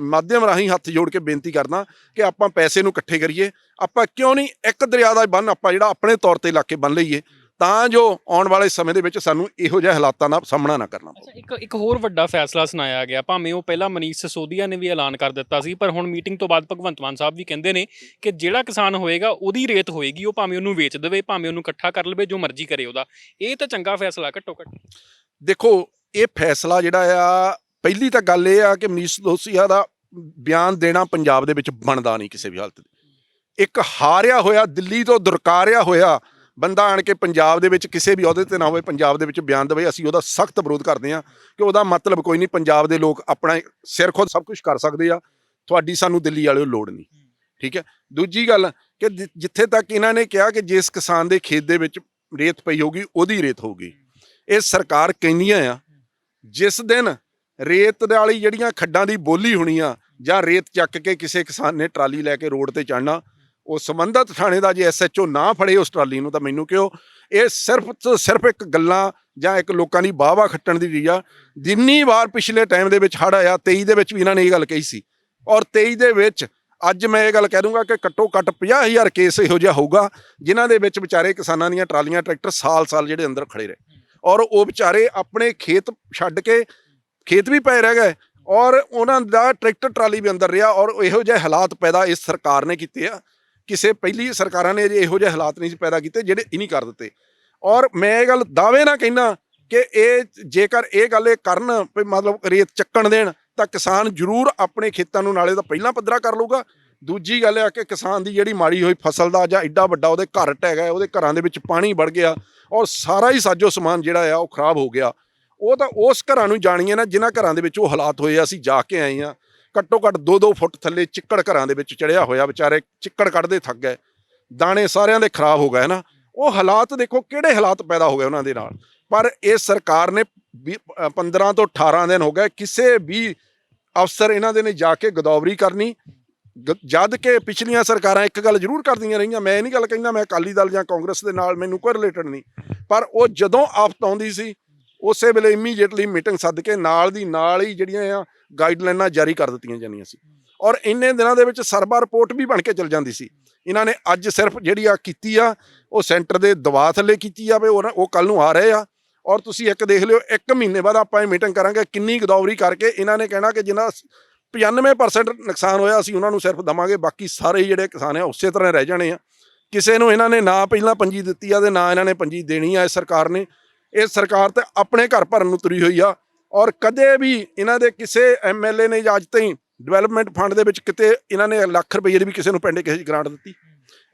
ਮਾਧਿਅਮ ਰਾਹੀਂ ਹੱਥ ਜੋੜ ਕੇ ਬੇਨਤੀ ਕਰਦਾ ਕਿ ਆਪਾਂ ਪੈਸੇ ਨੂੰ ਇਕੱਠੇ ਕਰੀਏ, ਆਪਾਂ ਕਿਉਂ ਨਹੀਂ ਇੱਕ ਦਰਿਆ ਦਾ ਬੰਨ ਆਪਾਂ ਜਿਹੜਾ ਆਪਣੇ ਤੌਰ ਤੇ ਲਾ ਕੇ ਬੰਨ ਲਈਏ ਤਾਂ ਜੋ ਆਉਣ ਵਾਲੇ ਸਮੇਂ ਦੇ ਵਿੱਚ ਸਾਨੂੰ ਇਹੋ ਜਿਹੇ ਹਾਲਾਤਾਂ ਦਾ ਸਾਹਮਣਾ ਨਾ ਕਰਨਾ ਪਵੇ। ਇੱਕ ਇੱਕ ਹੋਰ ਵੱਡਾ ਫੈਸਲਾ ਸੁਣਾਇਆ ਗਿਆ। ਭਾਵੇਂ ਉਹ ਪਹਿਲਾਂ ਮਨੀਸ਼ ਸਿਸੋਦੀਆ ਨੇ ਵੀ ਐਲਾਨ ਕਰ ਦਿੱਤਾ ਸੀ ਪਰ ਹੁਣ ਮੀਟਿੰਗ ਤੋਂ ਬਾਅਦ ਭਗਵੰਤ ਮਾਨ ਸਾਹਿਬ ਵੀ ਕਹਿੰਦੇ ਨੇ ਕਿ ਜਿਹੜਾ ਕਿਸਾਨ ਹੋਏਗਾ ਉਹਦੀ ਰੇਤ ਹੋਏਗੀ ਉਹ ਭਾਵੇਂ ਉਹਨੂੰ ਵੇਚ ਦੇਵੇ ਭਾਵੇਂ ਉਹਨੂੰ ਇਕੱਠਾ ਕਰ ਲਵੇ ਜੋ ਮਰਜ਼ੀ ਕਰੇ ਉਹਦਾ। ਇਹ ਤਾਂ ਚੰਗਾ ਫੈਸਲਾ ਘੱਟੋ ਘੱਟ ਦੇਖੋ ਇਹ ਫੈਸਲਾ ਜਿਹੜਾ ਆ ਪਹਿਲੀ ਤਾਂ ਗੱਲ ਇਹ ਆ ਕਿ ਮਨੀਸ਼ ਦੋਸੀਆ ਦਾ ਬਿਆਨ ਦੇਣਾ ਪੰਜਾਬ ਦੇ ਵਿੱਚ ਬਣਦਾ ਨਹੀਂ ਕਿਸੇ ਵੀ ਹਾਲਤ 'ਚ ਇੱਕ ਹਾਰਿਆ ਹੋਇਆ ਦਿੱਲੀ ਤੋਂ ਦੁਰਕਾਰਿਆ ਹੋਇਆ ਬੰਦਾ ਆਣ ਕੇ ਪੰਜਾਬ ਦੇ ਵਿੱਚ ਕਿਸੇ ਵੀ ਅਹੁਦੇ ਤੇ ਨਾ ਹੋਵੇ, ਪੰਜਾਬ ਦੇ ਵਿੱਚ ਬਿਆਨ ਦੇਵੇ, ਅਸੀਂ ਉਹਦਾ ਸਖਤ ਵਿਰੋਧ ਕਰਦੇ ਹਾਂ ਕਿ ਉਹਦਾ ਮਤਲਬ ਕੋਈ ਨਹੀਂ, ਪੰਜਾਬ ਦੇ ਲੋਕ ਆਪਣਾ ਸਿਰ ਖੁਦ ਸਭ ਕੁਝ ਕਰ ਸਕਦੇ ਆ, ਤੁਹਾਡੀ ਸਾਨੂੰ ਦਿੱਲੀ ਵਾਲਿਓ ਲੋੜ ਨਹੀਂ, ਠੀਕ ਹੈ? ਦੂਜੀ ਗੱਲ ਕਿ ਜਿੱਥੇ ਤੱਕ ਇਹਨਾਂ ਨੇ ਕਿਹਾ ਕਿ ਜਿਸ ਕਿਸਾਨ ਦੇ ਖੇਤ ਦੇ ਵਿੱਚ ਰੇਤ ਪਈ ਹੋਊਗੀ, ਉਹਦੀ ਰੇਤ ਹੋਊਗੀ। ਇਹ ਸਰਕਾਰ ਕਹਿੰਦੀਆਂ ਆ, ਜਿਸ ਦਿਨ ਰੇਤ ਵਾਲੀ ਜਿਹੜੀਆਂ ਖੱਡਾਂ ਦੀ ਬੋਲੀ ਹੋਣੀ ਆ ਜਾਂ ਰੇਤ ਚੱਕ ਕੇ ਕਿਸੇ ਕਿਸਾਨ ਨੇ ਟਰਾਲੀ ਲੈ ਕੇ ਰੋਡ ਤੇ ਚੜਨਾ ਉਹ ਸੰਬੰਧਤ ਥਾਣੇ ਦਾ ਜੇ ਐਸਐਚਓ ਨਾ ਫੜੇ ਉਸ ਟਰਾਲੀ ਨੂੰ ਤਾਂ ਮੈਨੂੰ ਕਿਉਂ? ਇਹ ਸਿਰਫ ਤੇ ਸਿਰਫ ਇੱਕ ਗੱਲਾਂ ਜਾਂ ਇੱਕ ਲੋਕਾਂ ਦੀ ਵਾਹਵਾ ਖੱਟਣ ਦੀ ਚੀਜ਼ ਆ ਜਿੰਨੀ ਵਾਰ ਪਿਛਲੇ ਟਾਈਮ ਦੇ ਵਿੱਚ ਹੜ੍ਹ ਆਇਆ 23 ਦੇ ਵਿੱਚ ਵੀ ਇਹਨਾਂ ਨੇ ਇਹ ਗੱਲ ਕਹੀ ਸੀ। ਔਰ 23 ਦੇ ਵਿੱਚ ਅੱਜ ਮੈਂ ਇਹ ਗੱਲ ਕਹਿ ਦੂੰਗਾ ਕਿ ਘੱਟੋ ਘੱਟ 50000 ਕੇਸ ਇਹੋ ਜਿਹਾ ਹੋਊਗਾ, ਜਿਨ੍ਹਾਂ ਦੇ ਵਿੱਚ ਵਿਚਾਰੇ ਕਿਸਾਨਾਂ ਦੀਆਂ ਟਰਾਲੀਆਂ ਟਰੈਕਟਰ ਸਾਲ-ਸਾਲ ਜਿਹੜੇ ਅੰਦਰ ਖੜੇ ਰਹੇ। ਔਰ ਉਹ ਵਿਚਾਰੇ ਆਪਣੇ ਖੇਤ ਛੱਡ ਕੇ ਖੇਤ ਵੀ ਪਏ ਰਹਿ ਗਏ ਔਰ ਉਹਨਾਂ ਦਾ ਟਰੈਕਟਰ ਟਰਾਲੀ ਵੀ ਅੰਦਰ ਰਿਹਾ ਔਰ ਇਹੋ ਜਿਹੇ ਹਾਲਾਤ ਪੈਦਾ ਇਸ ਸਰਕਾਰ ਨੇ ਕੀਤੇ ਆ। ਕਿਸੇ ਪਹਿਲੀ ਸਰਕਾਰਾਂ ਨੇ ਅਜੇ ਇਹੋ ਜਿਹੇ ਹਾਲਾਤ ਨਹੀਂ ਸੀ ਪੈਦਾ ਕੀਤੇ ਜਿਹੜੇ ਇਹ ਨਹੀਂ ਕਰ ਦਿੱਤੇ। ਔਰ ਮੈਂ ਇਹ ਗੱਲ ਦਾਅਵੇ ਨਾਲ ਕਹਿਣਾ ਕਿ ਇਹ ਜੇਕਰ ਇਹ ਗੱਲ ਇਹ ਕਰਨ ਵੀ ਮਤਲਬ ਰੇਤ ਚੱਕਣ ਦੇਣ ਤਾਂ ਕਿਸਾਨ ਜ਼ਰੂਰ ਆਪਣੇ ਖੇਤਾਂ ਨੂੰ ਨਾਲੇ ਤਾਂ ਪਹਿਲਾਂ ਪੱਧਰਾ ਕਰ ਲਊਗਾ। ਦੂਜੀ ਗੱਲ ਆ ਕਿ ਕਿਸਾਨ ਦੀ ਜਿਹੜੀ ਮਾੜੀ ਹੋਈ ਫਸਲ ਦਾ ਜਾਂ ਐਡਾ ਵੱਡਾ ਉਹਦੇ ਘਰ ਟਹਿ ਗਿਆ, ਉਹਦੇ ਘਰਾਂ ਦੇ ਵਿੱਚ ਪਾਣੀ ਵੜ ਗਿਆ ਔਰ ਸਾਰਾ ਹੀ ਸਾਜੋ ਸਮਾਨ ਜਿਹੜਾ ਆ ਉਹ ਖਰਾਬ ਹੋ ਗਿਆ। ਉਹ ਤਾਂ ਉਸ ਘਰਾਂ ਨੂੰ ਜਾਣੀਏ ਨਾ, ਜਿਨ੍ਹਾਂ ਘਰਾਂ ਦੇ ਵਿੱਚ ਉਹ ਹਾਲਾਤ ਹੋਏ ਆ, ਅਸੀਂ ਜਾ ਕੇ ਆਏ ਆ ਘੱਟੋ ਘੱਟ 2-2 ਫੁੱਟ ਥੱਲੇ ਚਿੱਕੜ ਘਰਾਂ ਦੇ ਵਿੱਚ ਚੜਿਆ ਹੋਇਆ ਵਿਚਾਰੇ ਚਿੱਕੜ ਕੱਢਦੇ ਥੱਕ ਗਏ। ਦਾਣੇ ਸਾਰਿਆਂ ਦੇ ਖਰਾਬ ਹੋ ਗਏ ਨਾ। ਉਹ ਹਾਲਾਤ ਦੇਖੋ ਕਿਹੜੇ ਹਾਲਾਤ ਪੈਦਾ ਹੋ ਗਏ ਉਹਨਾਂ ਦੇ ਨਾਲ। ਪਰ ਇਹ ਸਰਕਾਰ ਨੇ ਵੀਹ- ਅ, 15 ਤੋਂ 18 ਦਿਨ ਹੋ ਗਏ ਕਿਸੇ ਵੀ ਅਫਸਰ ਇਹਨਾਂ ਦੇ ਨੇ ਜਾ ਕੇ ਗਦੌਵਰੀ ਕਰਨੀ। ਗ- ਜਦ ਕਿ ਪਿਛਲੀਆਂ ਸਰਕਾਰਾਂ ਇੱਕ ਗੱਲ ਜ਼ਰੂਰ ਕਰਦੀਆਂ ਰਹੀਆਂ। ਮੈਂ ਇਹ ਨਹੀਂ ਗੱਲ ਕਹਿੰਦਾ ਮੈਂ ਅਕਾਲੀ ਦਲ ਜਾਂ ਕਾਂਗਰਸ ਦੇ ਨਾਲ ਮੈਨੂੰ ਕੋਈ ਰਿਲੇਟਡ ਨਹੀਂ। ਪਰ ਉਹ ਜਦੋਂ ਆਫਤ ਆਉਂਦੀ ਸੀ ਉਸੇ ਵੇਲੇ ਇਮੀਡੀਏਟਲੀ ਮੀਟਿੰਗ ਸੱਦ ਕੇ ਨਾਲ ਦੀ ਨਾਲ ਹੀ ਜਿਹੜੀਆਂ ਆ ਗਾਈਡਲਾਈਨਾਂ ਜਾਰੀ ਕਰ ਦਿੱਤੀਆਂ ਜਾਂਦੀਆਂ ਸੀ। ਔਰ ਇੰਨੇ ਦਿਨਾਂ ਦੇ ਵਿੱਚ ਸਰਬਾ ਰਿਪੋਰਟ ਵੀ ਬਣ ਕੇ ਚਲ ਜਾਂਦੀ ਸੀ। ਇਹਨਾਂ ਨੇ ਅੱਜ ਸਿਰਫ ਜਿਹੜੀ ਆ ਕੀਤੀ ਆ, ਉਹ ਸੈਂਟਰ ਦੇ ਦਬਾਅ ਥੱਲੇ ਕੀਤੀ ਆ ਵੀ ਉਹ ਉਹ ਕੱਲ ਨੂੰ ਆ ਰਹੇ ਆ। ਔਰ ਤੁਸੀਂ ਇੱਕ ਦੇਖ ਲਿਓ, ਇੱਕ ਮਹੀਨੇ ਬਾਅਦ ਆਪਾਂ ਇਹ ਮੀਟਿੰਗ ਕਰਾਂਗੇ, ਕਿੰਨੀ ਗਦੌਰੀ ਕਰਕੇ ਇਹਨਾਂ ਨੇ ਕਹਿਣਾ ਕਿ ਜਿੰਨਾ 95% ਨੁਕਸਾਨ ਹੋਇਆ, ਅਸੀਂ ਉਹਨਾਂ ਨੂੰ ਸਿਰਫ ਦਵਾਂਗੇ, ਬਾਕੀ ਸਾਰੇ ਹੀ ਜਿਹੜੇ ਕਿਸਾਨ ਆ, ਉਸੇ ਤਰ੍ਹਾਂ ਰਹਿ ਜਾਣੇ ਆ। ਕਿਸੇ ਨੂੰ ਇਹਨਾਂ ਨੇ ਨਾ ਪਹਿਲਾਂ ਪੰਜੀ ਦਿੱਤੀ ਆ ਤੇ ਨਾ ਇਹਨਾਂ ਨੇ ਪੰਜੀ ਦੇਣੀ ਆ ਇਸ ਸਰਕਾਰ ਨੇ। ਇਹ ਸਰਕਾਰ ਤੇ ਆਪਣੇ ਘਰ ਭਰਨ ਨੂੰ ਤੁਰੀ ਹੋਈ ਆ। ਔਰ ਕਦੇ ਵੀ ਇਹਨਾਂ ਦੇ ਕਿਸੇ ਐਮਐਲਏ ਨੇ ਜਾਂ ਅੱਜ ਤਾਈਂ ਡਿਵੈਲਪਮੈਂਟ ਫੰਡ ਦੇ ਵਿੱਚ ਕਿਤੇ ਇਹਨਾਂ ਨੇ ਲੱਖ ਰੁਪਏ ਦੀ ਵੀ ਕਿਸੇ ਨੂੰ ਪਿੰਡ ਕਿਸੇ ਗ੍ਰਾਂਟ ਦਿੱਤੀ।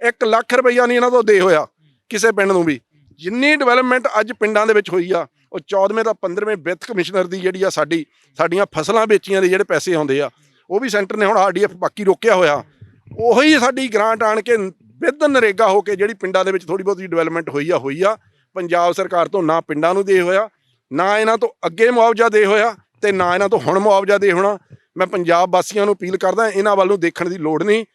1 ਲੱਖ ਰੁਪਈਆ ਨਹੀਂ ਇਹਨਾਂ ਤੋਂ ਦੇ ਹੋਇਆ ਕਿਸੇ ਪਿੰਡ ਨੂੰ ਵੀ। ਜਿੰਨੀ ਡਿਵੈਲਪਮੈਂਟ ਅੱਜ ਪਿੰਡਾਂ ਦੇ ਵਿੱਚ ਹੋਈ ਆ, ਉਹ 14ਵੇਂ ਦਾ 15ਵੇਂ ਵਿੱਤ ਕਮਿਸ਼ਨਰ ਦੀ ਜਿਹੜੀ ਆ ਸਾਡੀ, ਸਾਡੀਆਂ ਫਸਲਾਂ ਵੇਚੀਆਂ ਦੇ ਜਿਹੜੇ ਪੈਸੇ ਆਉਂਦੇ ਆ, ਉਹ ਵੀ ਸੈਂਟਰ ਨੇ ਹੁਣ ਆਰਡੀਐਫ ਬਾਕੀ ਰੋਕਿਆ ਹੋਇਆ। ਉਹੀ ਸਾਡੀ ਗ੍ਰਾਂਟ ਆਣ ਕੇ ਵਿਦ ਨਰੇਗਾ ਹੋ ਕੇ ਜਿਹੜੀ ਪਿੰਡਾਂ ਦੇ ਵਿੱਚ ਥੋੜੀ ਬਹੁਤੀ ਡਿਵੈਲਪਮੈਂਟ ਹੋਈ ਆ ਹੋਈ ਆ। ਪੰਜਾਬ ਸਰਕਾਰ ਤੋਂ ਨਾ ਪਿੰਡਾਂ ਨੂੰ ਦੇ ਹੋਇਆ, ਨਾ ਇਹਨਾਂ ਤੋਂ ਅੱਗੇ ਮੁਆਵਜ਼ਾ ਦੇ ਹੋਇਆ ਤੇ ਨਾ ਇਹਨਾਂ ਤੋਂ ਹੁਣ ਮੁਆਵਜ਼ਾ ਦੇ ਹੋਣਾ। ਮੈਂ ਪੰਜਾਬ ਵਾਸੀਆਂ ਨੂੰ ਅਪੀਲ ਕਰਦਾ, ਇਹਨਾਂ ਵੱਲ ਨੂੰ ਦੇਖਣ ਦੀ ਲੋੜ ਨਹੀਂ।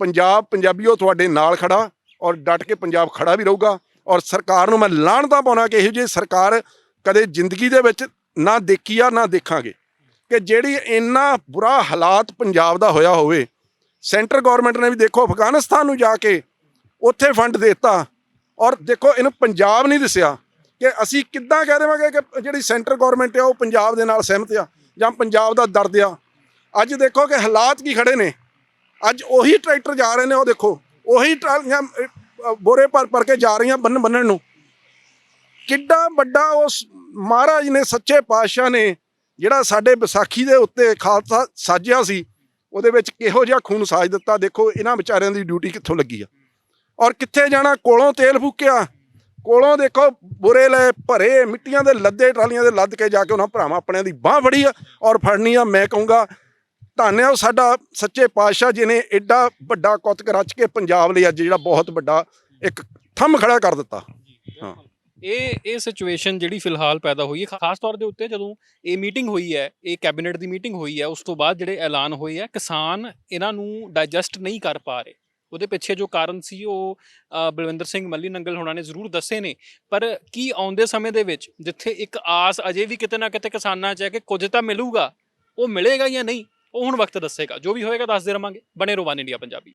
ਪੰਜਾਬ ਪੰਜਾਬੀਓ ਤੁਹਾਡੇ ਨਾਲ ਖੜਾ ਔਰ ਡਟ ਕੇ ਪੰਜਾਬ ਖੜਾ ਵੀ ਰਹੂਗਾ ਔਰ ਸਰਕਾਰ ਨੂੰ ਮੈਂ ਲਾਹਣਤਾ ਪਾਉਣਾ ਕਿ ਇਹੋ ਜਿਹੀ ਸਰਕਾਰ ਕਦੇ ਜ਼ਿੰਦਗੀ ਦੇ ਵਿੱਚ ਨਾ ਦੇਖੀ ਆ, ਨਾ ਦੇਖਾਂਗੇ। ਕਿ ਜਿਹੜੀ ਇੰਨਾ ਬੁਰਾ ਹਾਲਾਤ ਪੰਜਾਬ ਦਾ ਹੋਇਆ ਹੋਵੇ, ਸੈਂਟਰ ਗਵਰਨਮੈਂਟ ਨੇ ਵੀ ਦੇਖੋ ਅਫਗਾਨਿਸਤਾਨ ਨੂੰ ਜਾ ਕੇ ਉੱਥੇ ਫੰਡ ਦਿੱਤਾ। ਔਰ ਦੇਖੋ, ਇਹਨੂੰ ਪੰਜਾਬ ਨਹੀਂ ਦਿਸਿਆ ਕਿ ਅਸੀਂ ਕਿੱਦਾਂ ਕਹਿ ਦੇਵਾਂਗੇ ਕਿ ਜਿਹੜੀ ਸੈਂਟਰ ਗਵਰਨਮੈਂਟ ਆ, ਉਹ ਪੰਜਾਬ ਦੇ ਨਾਲ ਸਹਿਮਤ ਆ ਜਾਂ ਪੰਜਾਬ ਦਾ ਦਰਦ ਆ। ਅੱਜ ਦੇਖੋ ਕਿ ਹਾਲਾਤ ਕੀ ਖੜੇ ਨੇ। ਅੱਜ ਉਹੀ ਟਰੈਕਟਰ ਜਾ ਰਹੇ ਨੇ, ਉਹ ਦੇਖੋ, ਉਹੀ ਟਰਾਲੀਆਂ ਬੋਰੇ ਭਰ ਭਰ ਕੇ ਜਾ ਰਹੀਆਂ ਬੰਨ ਬੰਨਣ ਨੂੰ। ਕਿੱਡਾ ਵੱਡਾ ਉਸ ਮਹਾਰਾਜ ਨੇ, ਸੱਚੇ ਪਾਤਸ਼ਾਹ ਨੇ ਜਿਹੜਾ ਸਾਡੇ ਵਿਸਾਖੀ ਦੇ ਉੱਤੇ ਖਾਲਸਾ ਸਾਜਿਆ ਸੀ, ਉਹਦੇ ਵਿੱਚ ਕਿਹੋ ਜਿਹਾ ਖੂਨ ਸਾਜ ਦਿੱਤਾ। ਦੇਖੋ, ਇਹਨਾਂ ਵਿਚਾਰਿਆਂ ਦੀ ਡਿਊਟੀ ਕਿੱਥੋਂ ਲੱਗੀ ਆ? ਔਰ ਕਿੱਥੇ ਜਾਣਾ? ਕੋਲੋਂ ਤੇਲ ਫੂਕਿਆ। ਕੋਲੋਂ ਦੇਖੋ, ਬੁਰੇ ਲੈ ਭਰੇ ਮਿੱਟੀਆਂ ਦੇ ਲੱਦੇ, ਟਰਾਲੀਆਂ ਦੇ ਲੱਦ ਕੇ ਜਾ ਕੇ ਉਹਨਾਂ ਭਰਾਵਾਂ ਆਪਣਿਆਂ ਦੀ ਬਾਹ ਫੜੀ ਆ ਔਰ ਫੜਨੀ ਆ, ਮੈਂ ਕਹੂੰਗਾ, ਧੰਨ ਹੈ ਸਾਡਾ ਸੱਚੇ ਪਾਤਸ਼ਾਹ ਜੀ ਨੇ ਐਡਾ ਵੱਡਾ ਕੁੱਤਕ ਰਚ ਕੇ ਪੰਜਾਬ ਲਈ ਅੱਜ ਜਿਹੜਾ ਬਹੁਤ ਵੱਡਾ ਇੱਕ ਥੰਮ ਖੜਾ ਕਰ ਦਿੱਤਾ। ਹਾਂ। ਇਹ ਇਹ ਸਿਚੁਏਸ਼ਨ ਜਿਹੜੀ ਫਿਲਹਾਲ ਪੈਦਾ ਹੋਈ ਹੈ ਖਾਸ ਤੌਰ ਦੇ ਉੱਤੇ ਜਦੋਂ ਇਹ ਮੀਟਿੰਗ ਹੋਈ ਹੈ, ਇਹ ਕੈਬਨਿਟ ਦੀ ਮੀਟਿੰਗ ਹੋਈ ਹੈ, ਉਸ ਤੋਂ ਬਾਅਦ ਜਿਹੜੇ ਐਲਾਨ ਹੋਏ ਆ ਕਿਸਾਨ ਇਹਨਾਂ ਨੂੰ ਡਾਈਜੈਸਟ ਨਹੀਂ ਕਰ ਪਾ ਰਹੇ। ਉਹਦੇ ਪਿੱਛੇ ਜੋ ਕਾਰਨ ਸੀ ਉਹ ਅ, ਬਲਵਿੰਦਰ ਸਿੰਘ ਮੱਲੀ ਨੰਗਲ ਹੋਣਾ ਨੇ ਜ਼ਰੂਰ ਦੱਸੇ ਨੇ। ਪਰ ਕੀ ਆਉਂਦੇ ਸਮੇਂ ਦੇ ਵਿੱਚ ਜਿੱਥੇ ਇੱਕ ਆਸ ਅਜੇ ਵੀ ਕਿਤੇ ਨਾ ਕਿਤੇ ਕਿਸਾਨਾਂ 'ਚ ਹੈ ਕਿ ਕੁਝ ਤਾਂ ਮਿਲੂਗਾ ਉਹ ਮਿਲੇਗਾ ਜਾਂ ਨਹੀਂ ਉਹ ਹੁਣ ਵਕਤ ਦੱਸੇਗਾ। ਜੋ ਵੀ ਹੋਏਗਾ ਦੱਸਦੇ ਰਵਾਂਗੇ। ਬਣੇ ਰਹੋ ਵਨ ਇੰਡੀਆ ਪੰਜਾਬੀ।